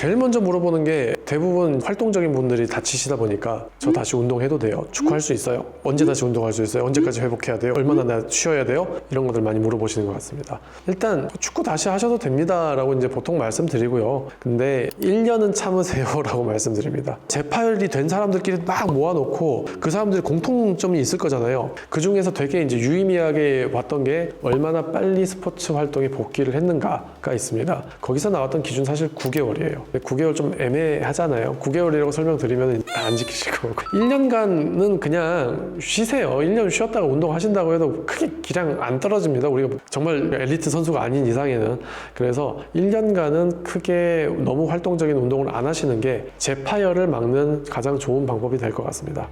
제일 먼저 물어보는 게 대부분 활동적인 분들이 다치시다 보니까 저 다시 운동해도 돼요? 축구할 수 있어요? 언제 다시 운동할 수 있어요? 언제까지 회복해야 돼요? 얼마나 나 쉬어야 돼요? 이런 것들 많이 물어보시는 것 같습니다. 일단 축구 다시 하셔도 됩니다 라고 이제 보통 말씀드리고요. 근데 1년은 참으세요 라고 말씀드립니다. 재파열이 된 사람들끼리 막 모아놓고 그 사람들이 공통점이 있을 거잖아요. 그 중에서 되게 이제 유의미하게 봤던 게 얼마나 빨리 스포츠 활동에 복귀를 했는가가 있습니다. 거기서 나왔던 기준 사실 9개월이에요. 9개월 좀 애매하 잖아요. 9개월이라고 설명드리면 다 안 지키실 거고. 1년간은 그냥 쉬세요. 1년 쉬었다가 운동하신다고 해도 크게 기량 안 떨어집니다. 우리가 정말 엘리트 선수가 아닌 이상에는. 그래서 1년간은 크게 너무 활동적인 운동을 안 하시는 게 재파열을 막는 가장 좋은 방법이 될 것 같습니다.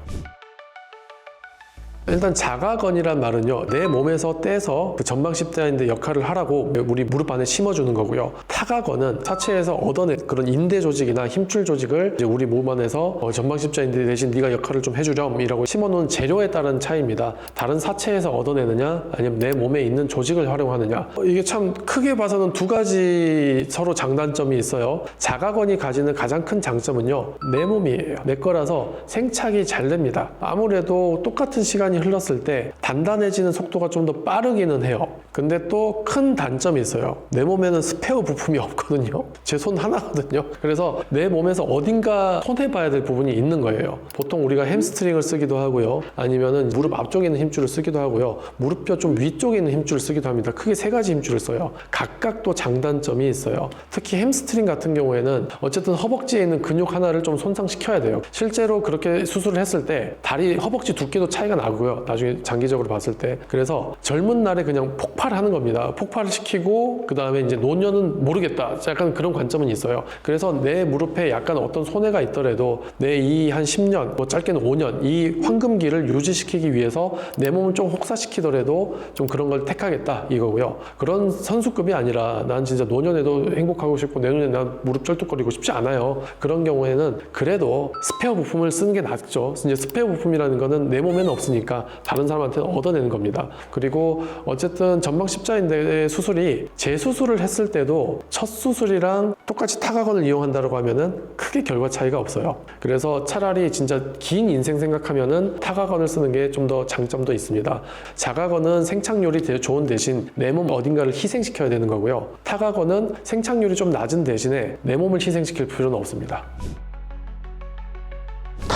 일단 자가건이란 말은요 내 몸에서 떼서 그 전방 십자인대 역할을 하라고 우리 무릎 안에 심어주는 거고요. 타가건은 사체에서 얻어낸 그런 인대 조직이나 힘줄 조직을 이제 우리 몸 안에서 어, 전방 십자인대 대신 네가 역할을 좀 해주렴이라고 심어놓은 재료에 따른 차이입니다. 다른 사체에서 얻어내느냐 아니면 내 몸에 있는 조직을 활용하느냐. 어, 이게 참 크게 봐서는 두 가지 서로 장단점이 있어요. 자가건이 가지는 가장 큰 장점은요 내 몸이에요. 내 거라서 생착이 잘 됩니다. 아무래도 똑같은 시간이 흘렀을 때 단단해지는 속도가 좀 더 빠르기는 해요. 근데 또 큰 단점이 있어요. 내 몸에는 스페어 부품이 없거든요. 제 손 하나거든요. 그래서 내 몸에서 어딘가 손해봐야 될 부분이 있는 거예요. 보통 우리가 햄스트링을 쓰기도 하고요. 아니면은 무릎 앞쪽에 있는 힘줄을 쓰기도 하고요. 무릎뼈 좀 위쪽에 있는 힘줄을 쓰기도 합니다. 크게 세 가지 힘줄을 써요. 각각 또 장단점이 있어요. 특히 햄스트링 같은 경우에는 어쨌든 허벅지에 있는 근육 하나를 좀 손상시켜야 돼요. 실제로 그렇게 수술을 했을 때 다리 허벅지 두께도 차이가 나고요. 나중에 장기적으로 봤을 때. 그래서 젊은 날에 그냥 폭발하는 겁니다. 폭발을 시키고 그 다음에 이제 노년은 모르겠다. 약간 그런 관점은 있어요. 그래서 내 무릎에 약간 어떤 손해가 있더라도 내 이 한 10년, 뭐 짧게는 5년 이 황금기를 유지시키기 위해서 내 몸을 좀 혹사시키더라도 좀 그런 걸 택하겠다 이거고요. 그런 선수급이 아니라 난 진짜 노년에도 행복하고 싶고 내년에 난 무릎 쩔뚝거리고 싶지 않아요. 그런 경우에는 그래도 스페어 부품을 쓰는 게 낫죠. 이제 스페어 부품이라는 거는 내 몸에는 없으니까 다른 사람한테는 얻어내는 겁니다. 그리고 어쨌든 전방 십자인대 수술이 재수술을 했을 때도 첫 수술이랑 똑같이 타각원을 이용한다고 하면은 크게 결과 차이가 없어요. 그래서 차라리 진짜 긴 인생 생각하면은 타각원을 쓰는 게 좀 더 장점도 있습니다. 자각원은 생착률이 좋은 대신 내 몸 어딘가를 희생시켜야 되는 거고요. 타각원은 생착률이 좀 낮은 대신에 내 몸을 희생시킬 필요는 없습니다.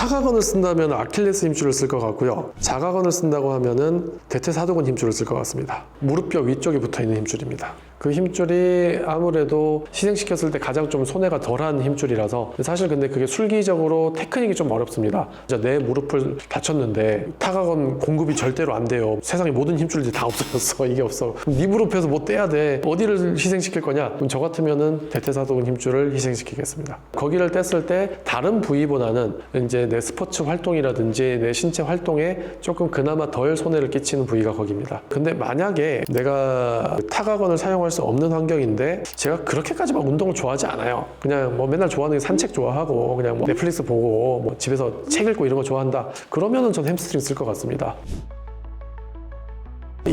타각원을 쓴다면 아킬레스 힘줄을 쓸 것 같고요. 자각원을 쓴다고 하면은 대퇴사두근 힘줄을 쓸 것 같습니다. 무릎뼈 위쪽에 붙어 있는 힘줄입니다. 그 힘줄이 아무래도 희생시켰을 때 가장 좀 손해가 덜한 힘줄이라서 사실 근데 그게 술기적으로 테크닉이 좀 어렵습니다. 내 무릎을 다쳤는데 타각원 공급이 절대로 안 돼요. 세상에 모든 힘줄들이 다 없어졌어. 이게 없어. 네 무릎에서 뭐 떼야 돼. 어디를 희생시킬 거냐? 그럼 저 같으면은 대퇴사두근 힘줄을 희생시키겠습니다. 거기를 뗐을 때 다른 부위보다는 이제 내 스포츠 활동이라든지 내 신체 활동에 조금 그나마 덜 손해를 끼치는 부위가 거기입니다. 근데 만약에 내가 타각원을 사용할 수 없는 환경인데 제가 그렇게까지 막 운동을 좋아하지 않아요. 그냥 뭐 맨날 좋아하는 게 산책 좋아하고 그냥 뭐 넷플릭스 보고 뭐 집에서 책 읽고 이런 거 좋아한다. 그러면은 전 햄스트링 쓸 것 같습니다.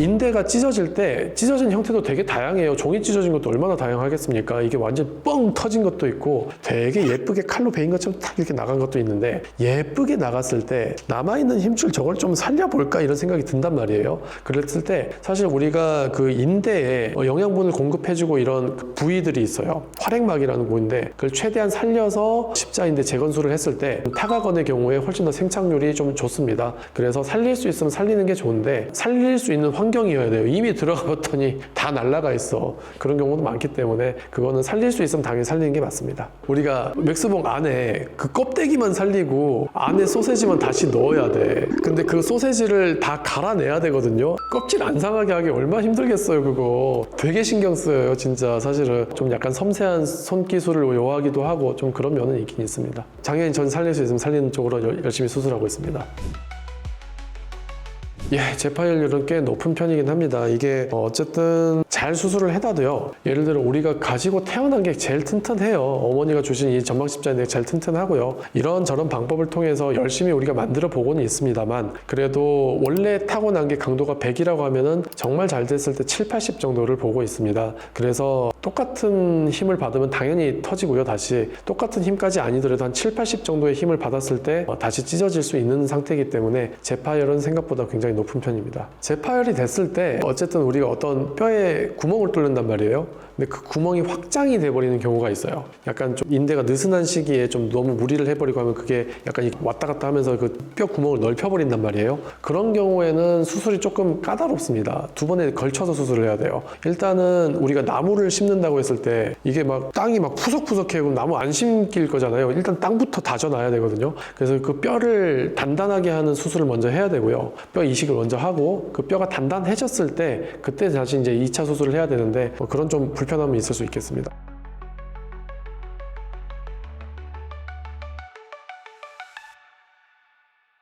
인대가 찢어질 때 찢어진 형태도 되게 다양해요. 종이 찢어진 것도 얼마나 다양하겠습니까? 이게 완전 뻥 터진 것도 있고 되게 예쁘게 칼로 베인 것처럼 딱 이렇게 나간 것도 있는데 예쁘게 나갔을 때 남아있는 힘줄 저걸 좀 살려볼까 이런 생각이 든단 말이에요. 그랬을 때 사실 우리가 그 인대에 영양분을 공급해주고 이런 그 부위들이 있어요. 활액막이라는 부위인데 그걸 최대한 살려서 십자인대 재건수를 했을 때 타각원의 경우에 훨씬 더 생착률이 좀 좋습니다. 그래서 살릴 수 있으면 살리는 게 좋은데 살릴 수 있는 환경이어야 돼요. 이미 들어가 봤더니 다 날라가 있어. 그런 경우도 많기 때문에 그거는 살릴 수 있으면 당연히 살리는 게 맞습니다. 우리가 맥스봉 안에 그 껍데기만 살리고 안에 소세지만 다시 넣어야 돼. 근데 그 소세지를 다 갈아내야 되거든요. 껍질 안 상하게 하기 얼마나 힘들겠어요, 그거. 되게 신경 쓰여요, 진짜. 사실은 좀 약간 섬세한 손기술을 요하기도 하고 좀 그런 면은 있긴 있습니다. 당연히 전 살릴 수 있으면 살리는 쪽으로 열- 열심히 수술하고 있습니다. 예, 재파열률은 꽤 높은 편이긴 합니다. 이게 어, 어쨌든 잘 수술을 해놔도요. 예를 들어 우리가 가지고 태어난 게 제일 튼튼해요. 어머니가 주신 이 전방십자인대 제일 튼튼하고요. 이런 저런 방법을 통해서 열심히 우리가 만들어 보고는 있습니다만 그래도 원래 타고난 게 강도가 100이라고 하면은 정말 잘 됐을 때 7, 80 정도를 보고 있습니다. 그래서 똑같은 힘을 받으면 당연히 터지고요. 다시 똑같은 힘까지 아니더라도 한 7, 80 정도의 힘을 받았을 때 어, 다시 찢어질 수 있는 상태이기 때문에 재파열은 생각보다 굉장히 높은 편입니다. 재파열이 됐을 때 어쨌든 우리가 어떤 뼈에 구멍을 뚫는단 말이에요. 근데 그 구멍이 확장이 돼버리는 경우가 있어요. 약간 좀 인대가 느슨한 시기에 좀 너무 무리를 해버리고 하면 그게 약간 이 왔다 갔다 하면서 그 뼈 구멍을 넓혀버린단 말이에요. 그런 경우에는 수술이 조금 까다롭습니다. 두 번에 걸쳐서 수술을 해야 돼요. 일단은 우리가 나무를 심는다고 했을 때 이게 막 땅이 막 푸석푸석해 그럼 나무 안 심길 거잖아요. 일단 땅부터 다져놔야 되거든요. 그래서 그 뼈를 단단하게 하는 수술을 먼저 해야 되고요. 뼈 이식을 먼저 하고 그 뼈가 단단해졌을 때 그때 다시 이제 2차 수술을 해야 되는데 뭐 그런 좀 불편함이 있을 수 있겠습니다.